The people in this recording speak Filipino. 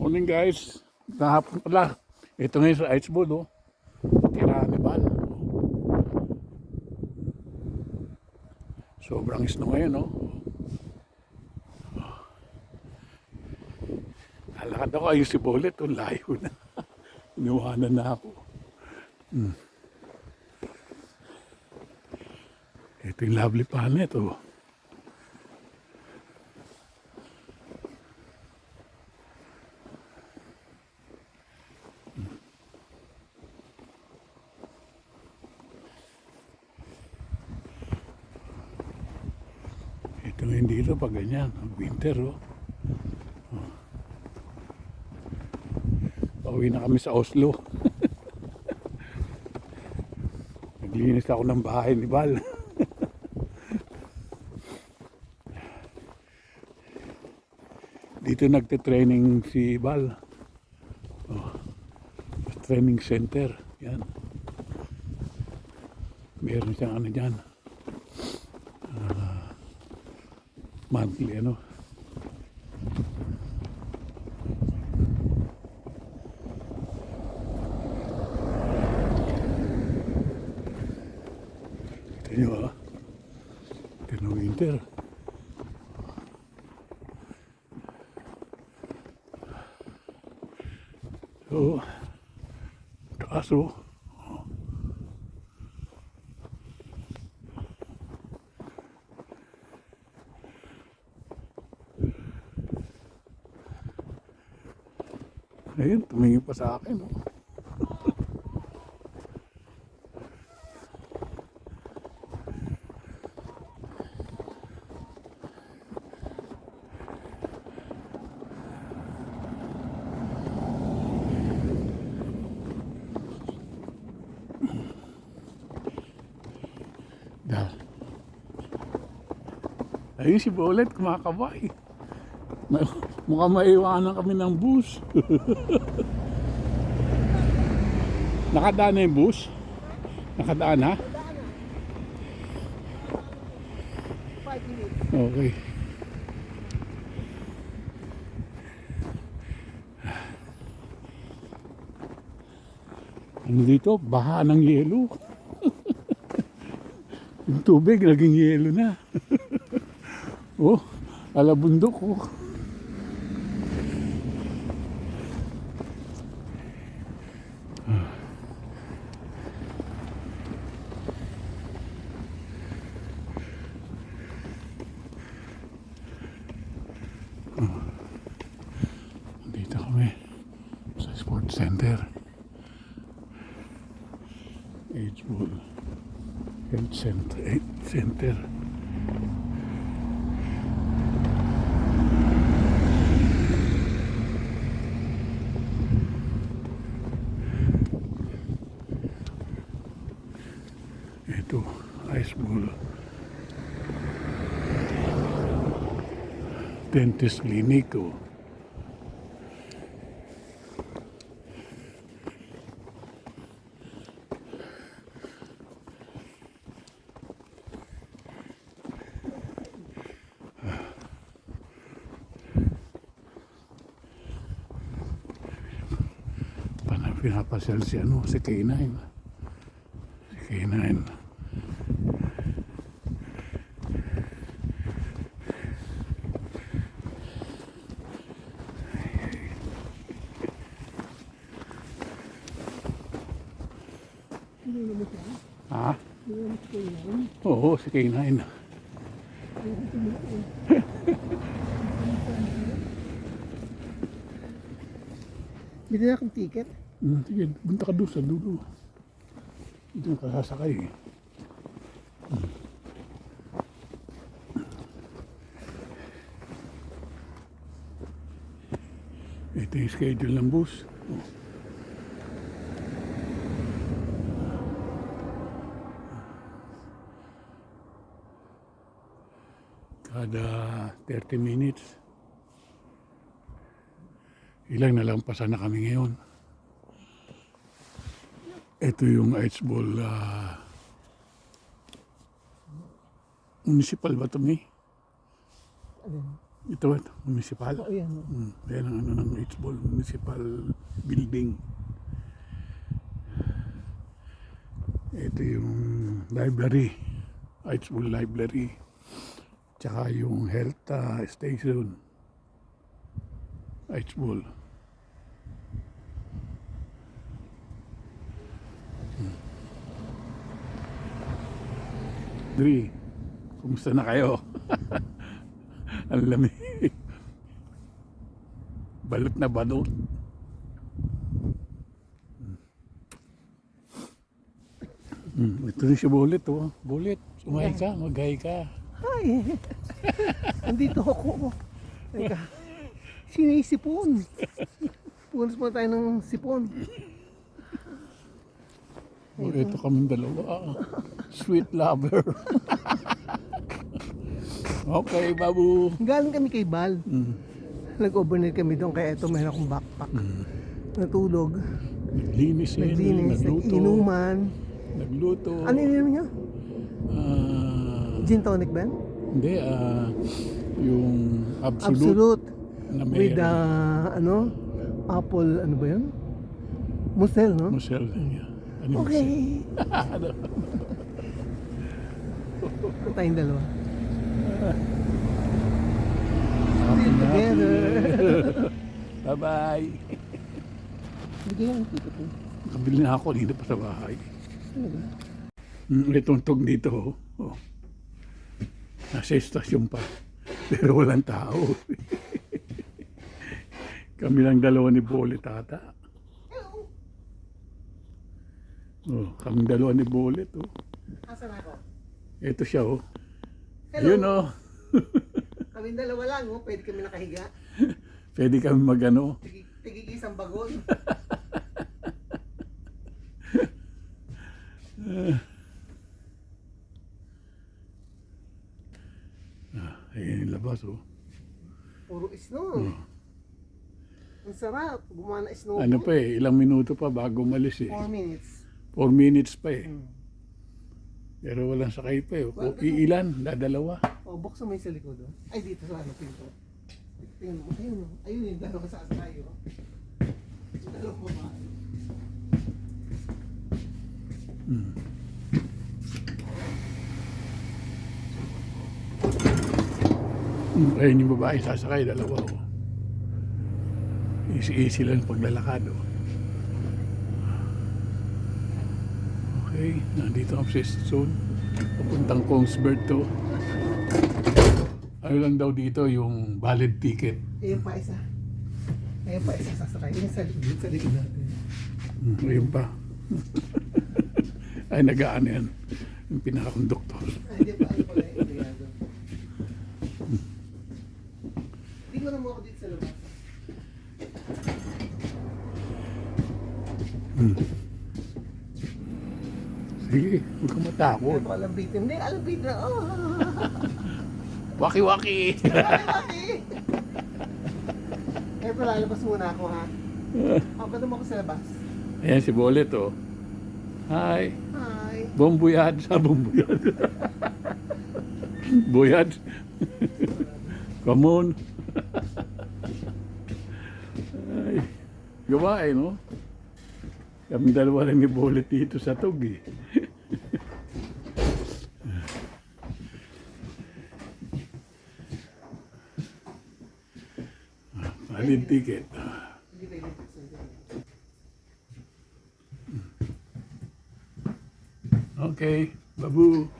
Morning guys. Kahapon pala. Ito ngayon sa ice bowl oh. Tirahan ni Bal. Sobrang snow ngayon oh. Lalakad ako ayos si Bullet. Oh, layo na. Iniwanan na ako. Hmm. Ito yung lovely planet oh. Ngayon dito pag ganyan, winter oh. Oh. Pauwi na kami sa Oslo. Naglinis ako ng bahay ni Bal. dito nagte-training si Bal. Oh. Training center. Yan. Meron siyang ano dyan. Monthly ano? Ito nyo ah. Ito na winter so taas oh Ayun, tumingin pa sa akin. Oh. Ayun si Bolet, kumakabay. May, mukhang maiwanan kami ng bus. Nakadaan na yung bus? Nakadaan minutes. Okay. Ano dito? Baha ng yelo. yung tubig naging yelo na. oh, alabundok oh. Dito kami sa sports center. Age Bull Health Center. Health Center. Ito, Ice Bull. Dentist Clinic. Oh. Pinapasyal si ano, si K9. Si K9. Hindi naman siya. Ha? Oo, si K9. Bili na akong ticket. Hmm, sige, punta ka doon sa dulo. Dito ka sasakay. eh. Hmm. Ito yung schedule ng bus. Kada 30 minutes. Ilang nalampasan na kami ngayon. Ito yung ice ball ah, municipal ba ito, May? Ito, ito, municipal. Oh, yan. Mm, yan ang ano ng H-Ball, municipal building. Ito yung library, H-Ball library. Tsaka yung health ah, station. H-Ball. Hmm. Dri, kumusta na kayo? Ang lamig. Balot na balot. Mm, ito rin si Bullet, oh. Bullet, sumay ka, magay ka. Hi! Andito ako. Teka. Sinisipon. Punas muna tayo ng sipon. Ito kaming dalawa. Sweet lover. okay, babu. Galing kami kay Bal. Mm. Nag-overnight kami doon kaya ito mayroon akong backpack. Natulog. Naglinis Naglinis. nagluto. Nag-inuman. Nagluto. Ano ininom niyo? Ah, Gin tonic ba? hindi, ah, yung absolute, Absolute. na With meron. uh, ano? Apple, ano ba yun? Musel, no? Musel. Yeah. Okay. Tayong dalawa. Still together. Bye-bye. Bigyan ng ticket mo. Kabili na ako dito pa sa bahay. Talaga? Mm, may tuntog dito. Oh. Oh. Nasa estasyon pa. Pero walang tao. Kami lang dalawa ni Bole tata. Oh, kami dalawa ni Bole to. Asan ako? Ito siya oh. Hello. Ayun oh. Kami dalawa lang, oh. Pwede kami nakahiga. Pwede kami magano. Tigi, tigig isang bagon. Ayun yung labas oh. Puro snow. Ang sarap. Gumawa na snow. Ano pa eh, ilang minuto pa bago umalis eh. 4 minutes. 4 minutes pa eh. Hmm. Pero walang sakay pa eh. O, iilan, dadalawa. Oh, buksan mo yung sa likod. Oh. Ay, dito sa ano, pinto. Tingnan mo. Ayun, oh. ayun yung dalawa sa. Yung dalawang babae. Mm. Mm, Ayun yung babae, sasakay, dalawa. Oh. Easy-easy lang paglalakad. Oh. Okay, nandito ang sa zone. Papuntang Kongsberg to. Ano lang daw dito yung valid ticket. Ayun pa isa. Ayun pa isa sasakay. Yung sa likod, sa likod natin. Mm, ayun pa. Ay, nagaan yan. Yung pinakakonduktor. Ay, di ba ano pala yung empleyado? Tingnan mo ako dito sa labas. Sige, huwag kang matakot. Ito alam bitin. Hindi, alam bitin na. Oh, Waki-waki! Mami! Eto, lalabas muna ako ha. Pagkata mo ako sa labas. Ayan si Bolet, oh. Hi! Hi! Ah, bon voyage! voyage! Come on! Ay, gawain, no? Kami dalawa lang ni Bolet dito sa tug, eh. Ah, Valid ticket. Hindi tayo nagpapsan dyan. Okay, babu.